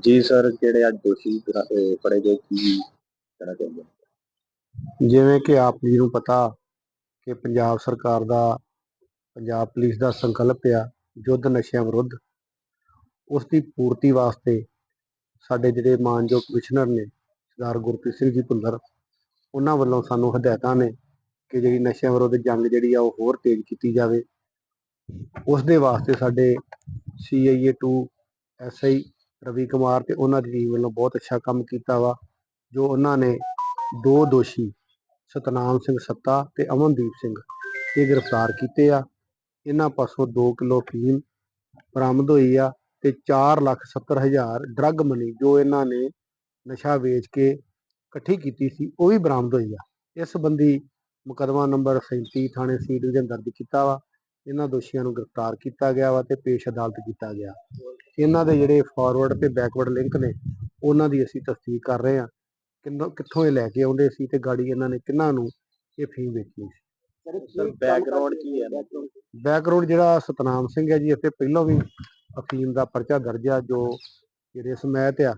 ਜੀ ਸਰ, ਜਿਹੜੇ ਅੱਜ ਦੋਸ਼ੀ ਗ੍ਰਿ- ਅਹ, ਫੜੇ ਗਏ ਕੀ ਕਹਿਣਾ ਚਾਹੁੰਦੇ ਜਿਵੇਂ ਕਿ ਆਪ ਜੀ ਨੂੰ ਪਤਾ ਕਿ ਪੰਜਾਬ ਸਰਕਾਰ ਦਾ, ਪੰਜਾਬ ਪੁਲਿਸ ਦਾ ਸੰਕਲਪ ਆ ਯੁੱਧ ਨਸ਼ਿਆਂ ਵਿਰੁੱਧ। ਉਸ ਦੀ ਪੂਰਤੀ ਵਾਸਤੇ ਸਾਡੇ ਜਿਹੜੇ ਮਾਨਯੋਗ ਕਮਿਸ਼ਨਰ ਨੇ, ਸਰਦਾਰ ਗੁਰਪ੍ਰੀਤ ਸਿੰਘ ਜੀ ਭੁੱਲਰ, ਉਹਨਾਂ ਵੱਲੋਂ ਸਾਨੂੰ ਹਦਾਇਤਾਂ ਨੇ ਕਿ ਜਿਹੜੀ ਨਸ਼ਿਆਂ ਵਿਰੁੱਧ ਜੰਗ ਜਿਹੜੀ ਆ ਉਹ ਹੋਰ ਤੇਜ਼ ਕੀਤੀ ਜਾਵੇ। ਉਸ ਦੇ ਵਾਸਤੇ ਸਾਡੇ ਸੀਆਈਏ 2 ਐਸਆਈ ਰਵੀ ਕੁਮਾਰ ਤੇ ਉਹਨਾਂ ਦੀ ਟੀਮ ਵੱਲੋਂ ਬਹੁਤ ਅੱਛਾ ਕੰਮ ਕੀਤਾ ਵਾ, ਜੋ ਉਹਨਾਂ ਨੇ ਦੋ ਦੋਸ਼ੀ, ਸਤਨਾਮ ਸਿੰਘ ਸੱਤਾ ਤੇ ਅਮਨਦੀਪ ਸਿੰਘ, ਇਹ ਗ੍ਰਿਫਤਾਰ ਕੀਤੇ ਆ। ਇਹਨਾਂ ਪਾਸੋਂ 2 ਕਿਲੋ ਫੀਮ ਬਰਾਮਦ ਹੋਈ ਆ ਤੇ 4 ਲੱਖ 70 ਹਜ਼ਾਰ ਡਰੱਗ ਮਨੀ ਜੋ ਇਹਨਾਂ ਨੇ ਨਸ਼ਾ ਵੇਚ ਕੇ ਇਕੱਠੀ ਕੀਤੀ ਸੀ, ਉਹ ਵੀ ਬਰਾਮਦ ਹੋਈ ਆ। ਇਸ ਸੰਬੰਧੀ ਮੁਕੱਦਮਾ ਨੰਬਰ 37 ਥਾਣੇ ਸੀ ਡਿਵੀਜ਼ਨ ਦਰਜ ਕੀਤਾ ਵਾ। ਇਹਨਾਂ ਦੋਸ਼ੀਆਂ ਨੂੰ ਗ੍ਰਿਫਤਾਰ ਕੀਤਾ ਗਿਆ ਵਾ ਤੇ ਪੇਸ਼ ਅਦਾਲਤ ਕੀਤਾ ਗਿਆ। ਇਹਨਾਂ ਦੇ ਜਿਹੜੇ ਫਾਰਵਰਡ ਤੇ ਬੈਕਵਰਡ ਲਿੰਕ ਨੇ ਉਹਨਾਂ ਦੀ ਅਸੀਂ ਤਸਦੀਕ ਕਰ ਰਹੇ ਹਾਂ। ਕਿੰਨੋਂ ਕਿੱਥੋਂ ਇਹ ਲੈ ਕੇ ਆਉਂਦੇ ਸੀ ਤੇ ਗਾੜੀ ਇਹਨਾਂ ਨੇ ਕਿੰਨਾਂ ਨੂੰ ਇਹ ਫੀਮ ਵੇਚਣੀ ਸੀ? ਸਰ ਬੈਕਗ੍ਰਾਉਂਡ ਕੀ ਹੈ? ਬੈਕਗ੍ਰਾਉਂਡ ਜਿਹੜਾ ਸਤਨਾਮ ਸਿੰਘ ਹੈ ਜੀ ਇੱਥੇ ਪਹਿਲਾਂ ਵੀ ਅਫੀਮ ਦਾ ਪਰਚਾ ਦਰਜ ਆ ਜੋ ਜਿਹੜੇ ਸਮੈਤ ਆ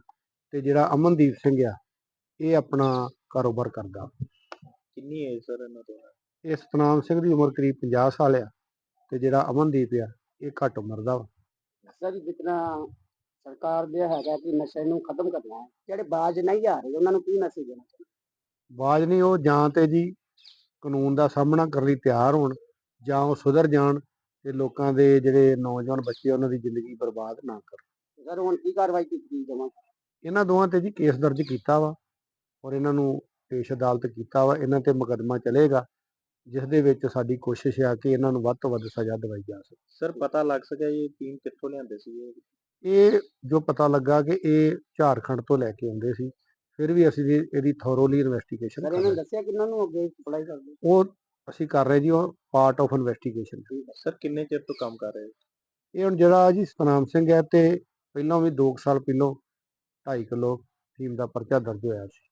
ਤੇ ਜਿਹੜਾ ਅਮਨਦੀਪ ਸਿੰਘ ਆ ਇਹ ਆਪਣਾ ਕਾਰੋਬਾਰ ਕਰਦਾ। ਕਿੰਨੀ ਏਜ ਸਰ ਇਹਨਾਂ ਦੀ? ਇਹ ਸਤਨਾਮ ਸਿੰਘ ਦੀ ਉਮਰ ਕਰੀਬ 50 ਸਾਲ ਆ। ਤੇ ਜਿਹੜਾ ਅਮਨਦੀਪ ਆ ਇਹ ਘੱਟ ਉਮਰ ਦਾ ਵਾ। ਸਰ ਜਿਤਨਾ ਸਰਕਾਰ ਦੇ ਹੈਗਾ ਕਿ ਨਸ਼ੇ ਨੂੰ ਖਤਮ ਕਰਨਾ ਹੈ ਜਿਹੜੇ ਬਾਜ ਨਹੀਂ ਆ ਰਹੇ ਉਹਨਾਂ ਨੂੰ ਕੀ ਮੈਸੇਜ ਦੇਣਾ ਬਾਜ ਨਹੀਂ ਉਹ ਜਾਂ ਤੇ ਜੀ ਕਾਨੂੰਨ ਦਾ ਸਾਹਮਣਾ ਕਰਨ ਲਈ ਤਿਆਰ ਹੋਣ ਜਾਂ ਉਹ ਸੁਧਰ ਜਾਣ ਤੇ ਲੋਕਾਂ ਦੇ ਜਿਹੜੇ ਨੌਜਵਾਨ ਬੱਚੇ ਉਹਨਾਂ ਦੀ ਜ਼ਿੰਦਗੀ ਬਰਬਾਦ ਨਾ ਕਰਨ। ਸਰ ਹੁਣ ਕੀ ਕਾਰਵਾਈ ਕੀਤੀ ਜਾਵਾਂ? ਇਹਨਾਂ ਦੋਵਾਂ ਤੇ ਜੀ ਕੇਸ ਦਰਜ ਕੀਤਾ ਵਾ ਔਰ ਇਹਨਾਂ ਨੂੰ ਪੇਸ਼ ਅਦਾਲਤ ਕੀਤਾ ਵਾ ਇਹਨਾਂ ਤੇ ਮੁਕੱਦਮਾ ਚੱਲੇਗਾ। ਜਿਸ ਦੇ ਵਿੱਚ ਸਾਡੀ ਕੋਸ਼ਿਸ਼ ਆ ਕਿ ਇਹਨਾਂ ਨੂੰ ਵੱਧ ਤੋਂ ਵੱਧ ਸਜ਼ਾ ਦਿਵਾਈ ਜਾ ਸਕੇ। ਸਰ ਪਤਾ ਲੱਗ ਸਕਿਆ ਇਹ ਟੀਮ ਕਿੱਥੋਂ ਲਿਆਂਦੇ ਸੀ ਇਹ? ਇਹ ਜੋ ਪਤਾ ਲੱਗਾ ਕਿ ਇਹ ਝਾਰਖੰਡ ਤੋਂ ਲੈ ਕੇ ਆਉਂਦੇ ਸੀ ਫਿਰ ਵੀ ਅਸੀਂ ਇਹਦੀ ਥੋਰੋਲੀ ਇਨਵੈਸਟੀਗੇਸ਼ਨ ਕਰ ਇਹਨਾਂ ਰਹੇ ਨੇ ਦੱਸਿਆ ਕਿੰਨਾਂ ਨੂੰ ਅੱਗੇ ਸਪਲਾਈ ਕਰਦੇ ਉਹ ਅਸੀਂ ਕਰ ਰਹੇ ਜੀ ਉਹ ਪਾਰਟ ਆਫ ਇਨਵੈਸਟੀਗੇਸ਼ਨ ਸਰ ਕਿੰਨੇ ਚਿਰ ਤੋਂ ਕੰਮ ਕਰ ਰਹੇ ਹੋ? ਇਹ ਹੁਣ ਜਿਹੜਾ ਜੀ ਸਤਨਾਮ ਸਿੰਘ ਹੈ ਤੇ ਪਹਿਲਾਂ ਵੀ 2 ਸਾਲ ਪਹਿਲਾਂ 2.5 ਕਿਲੋ ਫੀਮ ਦਾ ਪਰਚਾ ਦਰਜ ਹੋਇਆ ਸੀ।